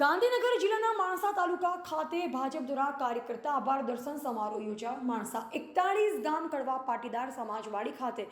ગાંધીનગર જિલ્લાના માણસા તાલુકા ખાતે ભાજપ દ્વારા કાર્યકર્તા આભાર દર્શન સમારોહ યોજાયો. માણસા એકતાળીસ ગામ કડવા પાટીદાર સમાજવાડી ખાતે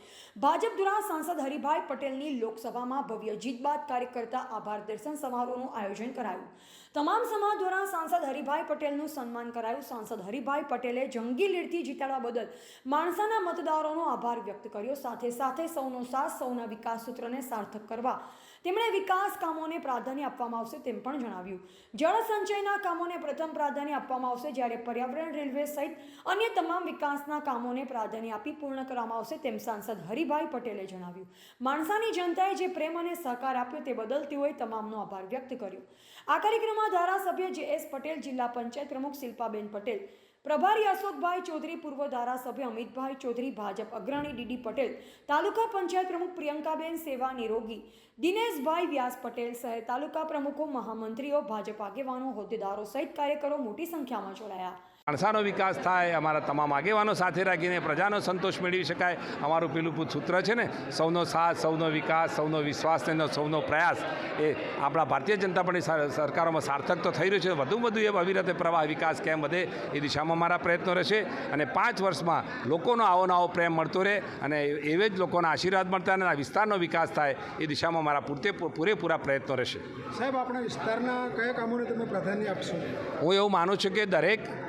ભાજપ દ્વારા સાંસદ હરિભાઈ પટેલની લોકસભામાં ભવ્ય જીત બાદ કાર્યકર્તા આભાર દર્શન સમારોહનું આયોજન કરાયું. તમામ સમાજ દ્વારા સાંસદ હરિભાઈ પટેલનું સન્માન કરાયું. સાંસદ હરિભાઈ પટેલે જંગી લીડથી જીતાડવા બદલ માણસાના મતદારોનો આભાર વ્યક્ત કર્યો. સાથે સાથે સૌનો સાથ, સૌના વિકાસ સૂત્રને સાર્થક કરવા તેમણે વિકાસ કામોને પ્રાધાન્ય આપવામાં આવશે તેમ પણ જણાવ્યું. જળ સંચયના કામોને પ્રથમ પ્રાધાન્ય આપવામાં આવશે જ્યારે પર્યાવરણ રેલવે સહિત અન્ય તમામ વિકાસના કામોને પ્રાધાન્ય આપી પૂર્ણ કરવામાં આવશે તેમ સાંસદ હરિભાઈ પટેલે જણાવ્યું. માણસાની જનતાએ જે પ્રેમ અને સહકાર આપ્યો તે બદલ તેઓએ તમામનો આભાર વ્યક્ત કર્યો. આ કાર્યક્રમમાં ધારાસભ્ય જે એસ પટેલ, જિલ્લા પંચાયત પ્રમુખ શિલ્પાબેન પટેલ પ્રભારી અશોકભાઈ ચૌધરી, પૂર્વ ધારાસભ્ય અમિતભાઈ ચૌધરી, ભાજપ અગ્રણી ડીડી પટેલ, તાલુકા પંચાયત પ્રમુખ પ્રિયંકાબેન સેવા નિરોગી, દિનેશભાઈ વ્યાસ પટેલ સહિત તાલુકા પ્રમુખો, મહામંત્રીઓ, ભાજપ આગેવાનો, હોદ્દેદારો સહિત કાર્યકરો મોટી સંખ્યામાં જોડાયા. માણસાનો વિકાસ થાય અમારા તમામ આગેવાનો સાથે રાખીને પ્રજાનો સંતોષ મેળવી શકાય. અમારું પેલું સૂત્ર છે ને સૌનો સાથ સૌનો વિકાસ સૌનો વિશ્વાસ અને સૌનો પ્રયાસ એ આપણા ભારતીય જનતા પાર્ટી સર- સરકારોમાં સાર્થક તો થઈ રહ્યું છે. વધુ વધુ એ અવિરતે પ્રવાહ વિકાસ કેમ વધે એ દિશામાં મારા પ્રયત્નો રહેશે. અને પાંચ વર્ષમાં લોકોનો આવો નવો પ્રેમ મળતો રહે અને એવે જ લોકોના આશીર્વાદ મળતા અને આ વિસ્તારનો વિકાસ થાય એ દિશામાં મારા પૂરતે પૂરેપૂરા પ્રયત્નો રહેશે. સાહેબ આપણા વિસ્તારના કયા કામોને તમે પ્રાધાન્ય આપશો? હું એવું માનું છું કે દરેક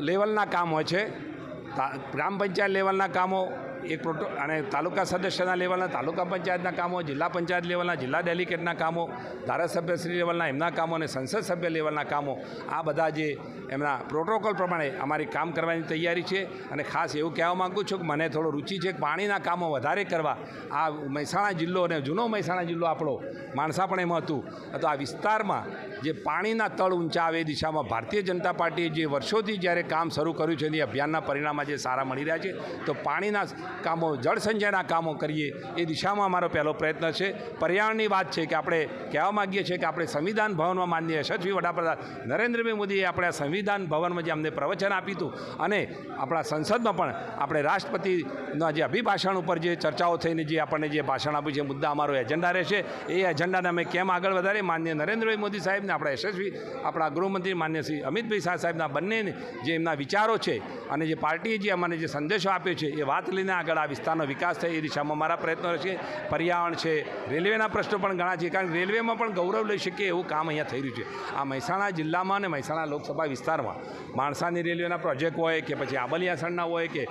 લેવલના કામ હોય છે. ગ્રામ પંચાયત લેવલના કામો એક પ્રોટો અને તાલુકા સદસ્યના લેવલના, તાલુકા પંચાયતના કામો, જિલ્લા પંચાયત લેવલના, જિલ્લા ડેલિકેટના કામો ધારાસભ્યશ્રી લેવલના એમના કામો અને સંસદ સભ્ય લેવલના કામો, આ બધા જે એમના પ્રોટોકોલ પ્રમાણે અમારી કામ કરવાની તૈયારી છે. અને ખાસ એવું કહેવા માગું છું કે મને થોડો રુચિ છે પાણીના કામો વધારે કરવા. આ મહેસાણા જિલ્લો અને જૂનો મહેસાણા જિલ્લો આપણો માણસા પણ એમાં હતું. તો આ વિસ્તારમાં જે પાણીના તળ ઊંચા આવે એ દિશામાં ભારતીય જનતા પાર્ટીએ જે વર્ષોથી જ્યારે કામ શરૂ કર્યું છે એની અભિયાનના પરિણામ જે સારા મળી રહ્યા છે, તો પાણીના કામો જળસંચયના કામો કરીએ, એ દિશામાં અમારો પહેલો પ્રયત્ન છે. પર્યાવરણની વાત છે કે આપણે કહેવા માગીએ છીએ કે આપણે સંવિધાન ભવનમાં માન્ય યશસ્વી વડાપ્રધાન નરેન્દ્રભાઈ મોદીએ આપણે સંવિધાન ભવનમાં જે અમને પ્રવચન આપ્યું હતું અને આપણા સંસદમાં પણ આપણે રાષ્ટ્રપતિના જે અભિભાષણ ઉપર જે ચર્ચાઓ થઈને જે આપણને જે ભાષણ આપ્યું છે મુદ્દા અમારો એજન્ડા રહેશે, એ એજન્ડાને અમે કેમ આગળ વધારે માન્ય નરેન્દ્રભાઈ મોદી સાહેબને, આપણા યશસ્વી, આપણા ગૃહમંત્રી માન્ય શ્રી અમિતભાઈ શાહ સાહેબના બંને જે એમના વિચારો છે અને જે પાર્ટીએ જે અમને જે સંદેશો આપ્યો છે, એ વાત લઈને આગળ આ વિસ્તારનો વિકાસ થાય એ દિશામાં મારા પ્રયત્નો રહેશે પર્યાવરણ છે. રેલવેના પ્રશ્નો પણ ઘણા છે. કારણ કે રેલવેમાં પણ ગૌરવ લઈ શકીએ એવું કામ અહીંયા થઈ રહ્યું છે. આ મહેસાણા જિલ્લામાં અને મહેસાણા લોકસભા વિસ્તારમાં માણસાની રેલવેના પ્રોજેક્ટ હોય કે પછી આબલિયાસણના હોય કે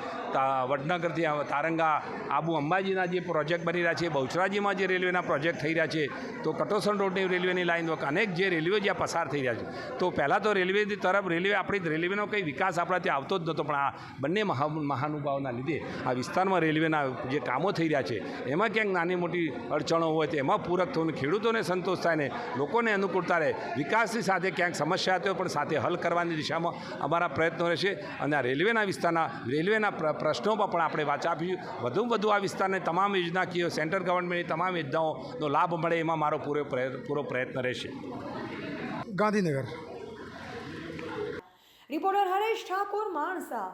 વડનગરથી તારંગા આબુ અંબાજીના જે પ્રોજેક્ટ બની રહ્યા છે, બહુચરાજીમાં જે રેલવેના પ્રોજેક્ટ થઈ રહ્યા છે, તો કટોસણ રોડની રેલવેની લાઇન અનેક જે રેલવે જ્યાં પસાર થઈ રહ્યા છે. તો પહેલાં તો રેલવે તરફ રેલવે આપણી રેલવેનો કંઈ વિકાસ આપણા ત્યાં આવતો જ નહોતો, પણ આ બંને મહા મહાનુભાવના લીધે આ વિસ્તારમાં રેલવેના જે કામો થઈ રહ્યા છે એમાં ક્યાંક નાની મોટી અડચણો હોય તો એમાં પૂરક થવું ખેડૂતોને સંતોષ થાય ને લોકોને અનુકૂળતા રહે. વિકાસની સાથે ક્યાંક સમસ્યા તો પણ સાથે હલ કરવાની દિશામાં અમારા પ્રયત્નો રહેશે અને આ રેલવેના વિસ્તારના રેલવેના પ્રશ્નોમાં પણ આપણે વાચા આપીશું. વધુ વધુ આ વિસ્તારને તમામ યોજનાકીય સેન્ટ્રલ ગવર્મેન્ટની તમામ યોજનાઓનો લાભ મળે એમાં મારો પૂરો પૂરો પ્રયત્ન રહેશે. ગાંધીનગર. રિપોર્ટર હરેશ ઠાકોર માણસા.